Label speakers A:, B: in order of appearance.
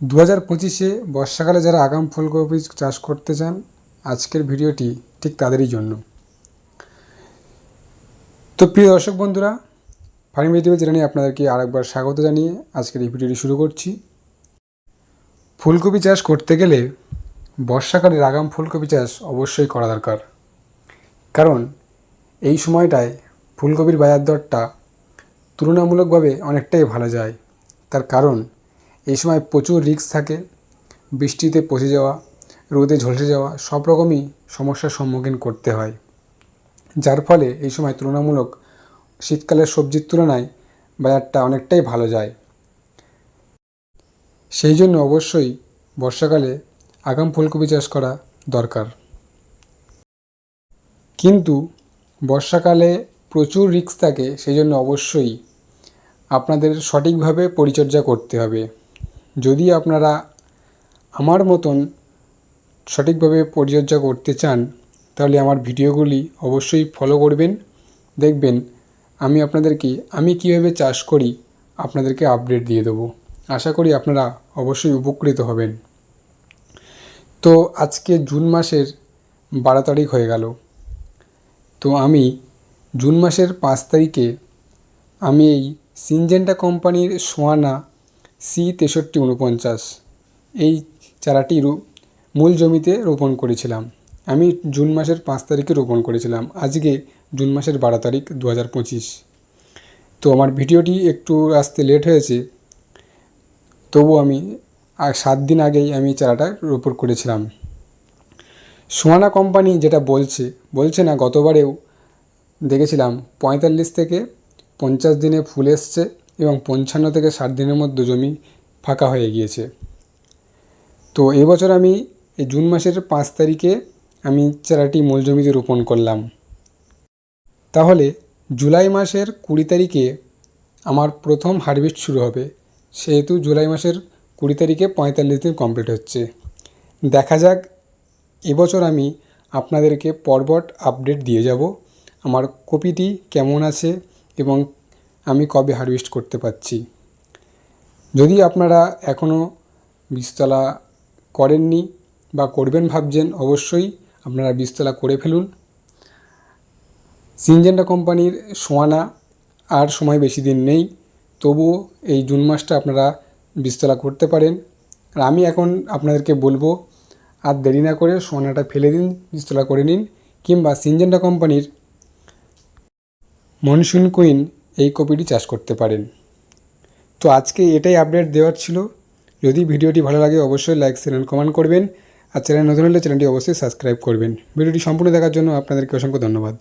A: দু হাজার পঁচিশে বর্ষাকালে যারা আগাম ফুলকপি চাষ করতে চান, আজকের ভিডিওটি ঠিক তাদেরই জন্য। তো প্রিয় দর্শক বন্ধুরা ফার্মিং ভেজিটেবল চ্যানেলে আপনাদেরকে আরেকবার স্বাগত জানিয়ে আজকের এই ভিডিওটি শুরু করছি। ফুলকপি চাষ করতে গেলে বর্ষাকালের আগাম ফুলকপি চাষ অবশ্যই করা দরকার। কারণ এই সময়টায় ফুলকপির বাজার দরটা তুলনামূলকভাবে অনেকটাই ভালো যায়। তার কারণ এই সময় প্রচুর রিস্ক থাকে। বৃষ্টিতে পচে যাওয়া, রোদে ঝলসে যাওয়া, সব রকমই সমস্যার সম্মুখীন করতে হয়। যার ফলে এই সময় তুলনামূলক শীতকালের সবজির তুলনায় বাজারটা অনেকটাই ভালো যায়। সেই জন্য অবশ্যই বর্ষাকালে আগাম ফুলকপি চাষ করা দরকার। কিন্তু বর্ষাকালে প্রচুর রিস্ক থাকে, সেই জন্য অবশ্যই আপনাদের সঠিকভাবে পরিচর্যা করতে হবে। যদি আপনারা আমার মতন সঠিকভাবে পরিচর্যা করতে চান, তাহলে আমার ভিডিওগুলি অবশ্যই ফলো করবেন। দেখবেন আমি আপনাদেরকে, আমি কীভাবে চাষ করি আপনাদেরকে আপডেট দিয়ে দেবো। আশা করি আপনারা অবশ্যই উপকৃত হবেন। তো আজকে জুন মাসের বারো তারিখ হয়ে গেল। তো আমি জুন মাসের পাঁচ তারিখে আমি এই সিনজেন্টা কোম্পানির সোয়ানা সি তেষট্টি উনপঞ্চাশ এই চারাটি মূল জমিতে রোপণ করেছিলাম। আমি জুন মাসের পাঁচ তারিখে রোপণ করেছিলাম। আজকে জুন মাসের বারো তারিখ দু হাজার পঁচিশ। তো আমার ভিডিওটি একটু আসতে লেট হয়েছে। তবু আমি সাত দিন আগেই আমি চারাটা রোপণ করেছিলাম। সোয়ানা কোম্পানি যেটা বলছে বলছে না, গতবারেও দেখেছিলাম, পঁয়তাল্লিশ থেকে পঞ্চাশ দিনে ফুল এসছে। এবং পঞ্চান্ন থেকে ষাট দিনের মধ্যে জমি ফাঁকা হয়ে গিয়েছে। তো এবছর আমি এই জুন মাসের পাঁচ তারিখে আমি চারাটি মূল জমিতে রোপণ করলাম। তাহলে জুলাই মাসের কুড়ি তারিখে আমার প্রথম হারভেস্ট শুরু হবে। সেহেতু জুলাই মাসের কুড়ি তারিখে পঁয়তাল্লিশ দিন কমপ্লিট হচ্ছে। দেখা যাক এবছর আমি আপনাদেরকে পর্বট আপডেট দিয়ে যাব। আমার কপিটি কেমন আছে এবং আমি কবে হারভেস্ট করতে পারছি? যদি আপনারা এখনও বীজতলা করেননি বা করবেন ভাবছেন, অবশ্যই আপনারা বীজতলা করে ফেলুন। সিনজেন্ডা কোম্পানির সোয়ানা আর সময় বেশি দিন নেই, তবুও এই জুন মাসটা আপনারা বীজতলা করতে পারেন। আর আমি এখন আপনাদেরকে বলব, আর দেরি না করে সোনাটা ফেলে দিন, বীজতলা করে নিন, কিংবা সিনজেন্ডা কোম্পানির মনসুন কুইন এই কপিটি চাষ করতে পারেন। তো আজকে এটাই আপডেট দেওয়ার ছিল। যদি ভিডিওটি ভালো লাগে, অবশ্যই লাইক শেয়ার কমেন্ট করবেন। আর চ্যানেল নতুন হলে চ্যানেলটি অবশ্যই সাবস্ক্রাইব করবেন। ভিডিওটি সম্পূর্ণ দেখার জন্য আপনাদেরকে অসংখ্য ধন্যবাদ।